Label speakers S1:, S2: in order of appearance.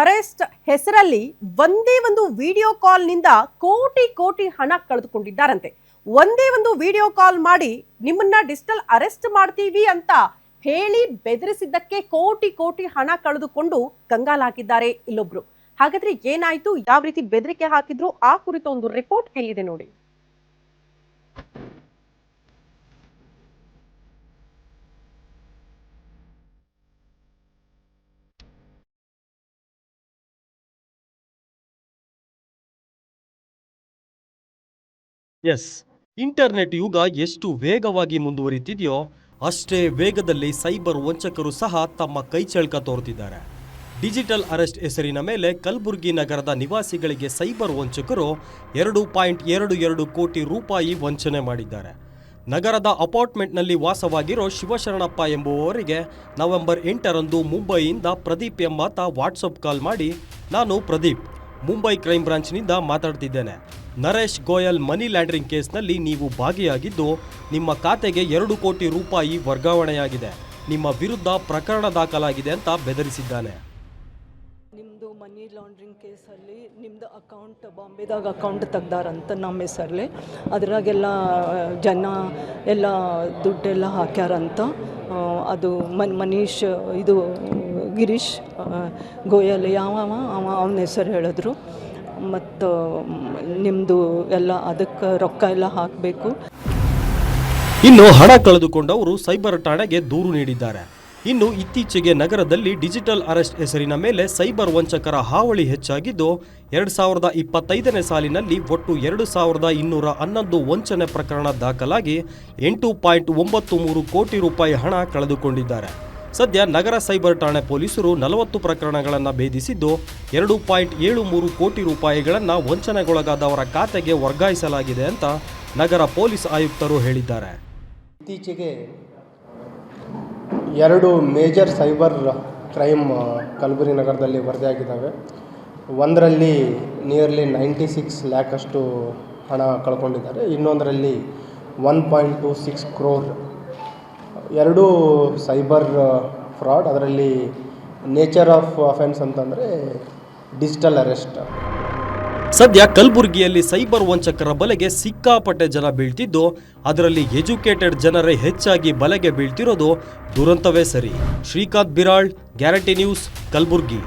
S1: Arrest ಹೆಸರಲ್ಲಿ ಒಂದೇ ಒಂದು ವಿಡಿಯೋ ಕಾಲ್ನಿಂದ ಕೋಟಿ ಕೋಟಿ ಹಣ ಕಳೆದುಕೊಂಡಿದ್ದಾರಂತೆ. ಒಂದೇ ಒಂದು ವಿಡಿಯೋ ಕಾಲ್ ಮಾಡಿ ನಿಮ್ಮನ್ನ ಡಿಜಿಟಲ್ ಅರೆಸ್ಟ್ ಮಾಡ್ತೀವಿ ಅಂತ ಹೇಳಿ ಬೆದರಿಸಿದ್ದಕ್ಕೆ ಕೋಟಿ ಕೋಟಿ ಹಣ ಕಳೆದುಕೊಂಡು ಕಂಗಾಲಾಗಿದ್ದಾರೆ ಇಲ್ಲೊಬ್ರು. ಹಾಗಾದ್ರೆ ಏನಾಯ್ತು? ಯಾವ ರೀತಿ ಬೆದರಿಕೆ ಹಾಕಿದ್ರು? ಆ ಕುರಿತ ಒಂದು ರಿಪೋರ್ಟ್ ಎಲ್ಲಿದೆ ನೋಡಿ.
S2: ಎಸ್. ಇಂಟರ್ನೆಟ್ ಯುಗ ಎಷ್ಟು ವೇಗವಾಗಿ ಮುಂದುವರಿತಿದೆಯೋ, ಅಷ್ಟೇ ವೇಗದಲ್ಲಿ ಸೈಬರ್ ವಂಚಕರು ಸಹ ತಮ್ಮ ಕೈಚಳಕ ತೋರುತ್ತಿದ್ದಾರೆ ಡಿಜಿಟಲ್ ಅರೆಸ್ಟ್ ಹೆಸರಿನ ಮೇಲೆ ಕಲಬುರಗಿ ನಗರದ ನಿವಾಸಿಗಳಿಗೆ ಸೈಬರ್ ವಂಚಕರು ಎರಡು ಪಾಯಿಂಟ್ ಎರಡು ಎರಡು ಕೋಟಿ ರೂಪಾಯಿ ವಂಚನೆ ಮಾಡಿದ್ದಾರೆ. ನಗರದ ಅಪಾರ್ಟ್ಮೆಂಟ್ನಲ್ಲಿ ವಾಸವಾಗಿರೋ ಶಿವಶರಣಪ್ಪ ಎಂಬುವವರಿಗೆ ನವೆಂಬರ್ ಎಂಟರಂದು ಮುಂಬೈಯಿಂದ ಪ್ರದೀಪ್ ಎಂಬಾತ ವಾಟ್ಸಪ್ ಕಾಲ್ ಮಾಡಿ, ನಾನು ಪ್ರದೀಪ್, ಮುಂಬೈ ಕ್ರೈಮ್ ಬ್ರಾಂಚ್ನಿಂದ ಮಾತಾಡ್ತಿದ್ದೇನೆ. ನರೇಶ್ ಗೋಯಲ್ ಮನಿ ಲ್ಯಾಂಡ್ರಿಂಗ್ ಕೇಸ್ನಲ್ಲಿ ನೀವು ಭಾಗಿಯಾಗಿದ್ದು, ನಿಮ್ಮ ಖಾತೆಗೆ ಎರಡು ಕೋಟಿ ರೂಪಾಯಿ ವರ್ಗಾವಣೆಯಾಗಿದೆ. ನಿಮ್ಮ ವಿರುದ್ಧ ಪ್ರಕರಣ ದಾಖಲಾಗಿದೆ ಅಂತ ಬೆದರಿಸಿದ್ದಾನೆ.
S3: ನಿಮ್ಮದು ಮನಿ ಲಾಂಡ್ರಿಂಗ್ ಕೇಸಲ್ಲಿ ನಿಮ್ಮದು ಅಕೌಂಟ್ ಬಾಂಬೆದಾಗ ಅಕೌಂಟ್ ತೆಗ್ದಾರಂತ ನಮ್ಮ ಹೆಸರಲ್ಲಿ. ಅದರಾಗೆಲ್ಲ ಜನ ಎಲ್ಲ ದುಡ್ಡೆಲ್ಲ ಹಾಕ್ಯಾರಂತ. ಅದು ಮನ್, ಮನೀಶ್, ಇದು, ಗಿರೀಶ್ ಗೋಯಲ್ ಯಾವ ಅವ, ಅವನ ಹೆಸರು ಹೇಳಿದ್ರು. ಮತ್ತು ನಿಮ್ಮದು ಎಲ್ಲ ಅದಕ್ಕೆ ರೊಕ್ಕ ಎಲ್ಲ ಹಾಕಬೇಕು.
S2: ಇನ್ನು ಹಣ ಕಳೆದುಕೊಂಡವರು ಸೈಬರ್ ಠಾಣೆಗೆ ದೂರು ನೀಡಿದ್ದಾರೆ. ಇನ್ನು ಇತ್ತೀಚೆಗೆ ನಗರದಲ್ಲಿ ಡಿಜಿಟಲ್ ಅರೆಸ್ಟ್ ಹೆಸರಿನ ಮೇಲೆ ಸೈಬರ್ ವಂಚಕರ ಹಾವಳಿ ಹೆಚ್ಚಾಗಿದ್ದು, ಎರಡು ಸಾವಿರದ ಇಪ್ಪತ್ತೈದನೇ ಸಾಲಿನಲ್ಲಿ ಒಟ್ಟು ಎರಡು ಸಾವಿರದ ಇನ್ನೂರ ಹನ್ನೊಂದು ವಂಚನೆ ಪ್ರಕರಣ ದಾಖಲಾಗಿ ಎಂಟು ಪಾಯಿಂಟ್ ಒಂಬತ್ತು ಮೂರು ಕೋಟಿ ರೂಪಾಯಿ ಹಣ ಕಳೆದುಕೊಂಡಿದ್ದಾರೆ. ಸದ್ಯ ನಗರ ಸೈಬರ್ ಠಾಣೆ ಪೊಲೀಸರು ನಲವತ್ತು ಪ್ರಕರಣಗಳನ್ನು ಭೇದಿಸಿದ್ದು ಎರಡು ಪಾಯಿಂಟ್ ಏಳು ಮೂರು ಕೋಟಿ ರೂಪಾಯಿಗಳನ್ನು ವಂಚನೆಗೊಳಗಾದವರ ಖಾತೆಗೆ ವರ್ಗಾಯಿಸಲಾಗಿದೆ ಅಂತ ನಗರ ಪೊಲೀಸ್ ಆಯುಕ್ತರು ಹೇಳಿದ್ದಾರೆ.
S4: ಇತ್ತೀಚೆಗೆ ಎರಡು ಮೇಜರ್ ಸೈಬರ್ ಕ್ರೈಮ್ ಕಲಬುರಗಿ ನಗರದಲ್ಲಿ ವರದಿಯಾಗಿದ್ದಾವೆ. ಒಂದರಲ್ಲಿ ನಿಯರ್ಲಿ ನೈಂಟಿ ಸಿಕ್ಸ್ ಲ್ಯಾಕಷ್ಟು ಹಣ ಕಳ್ಕೊಂಡಿದ್ದಾರೆ. ಇನ್ನೊಂದರಲ್ಲಿ one point two six crore ಎರಡೂ ಸೈಬರ್ ಫ್ರಾಡ್, ಅದರಲ್ಲಿ ನೇಚರ್ ಆಫ್ ಅಫೆನ್ಸ್ ಅಂತಂದರೆ ಡಿಜಿಟಲ್ ಅರೆಸ್ಟ್.
S2: ಸದ್ಯ ಕಲಬುರಗಿಯಲ್ಲಿ ಸೈಬರ್ ವಂಚಕರ ಬಲೆಗೆ ಸಿಕ್ಕಾಪಟ್ಟೆ ಜನ ಬೀಳ್ತಿದ್ದು, ಅದರಲ್ಲಿ ಎಜುಕೇಟೆಡ್ ಜನರೇ ಹೆಚ್ಚಾಗಿ ಬಲೆಗೆ ಬೀಳ್ತಿರೋದು ದುರಂತವೇ ಸರಿ. Srikanth Biral, guarantee news, Kalaburagi.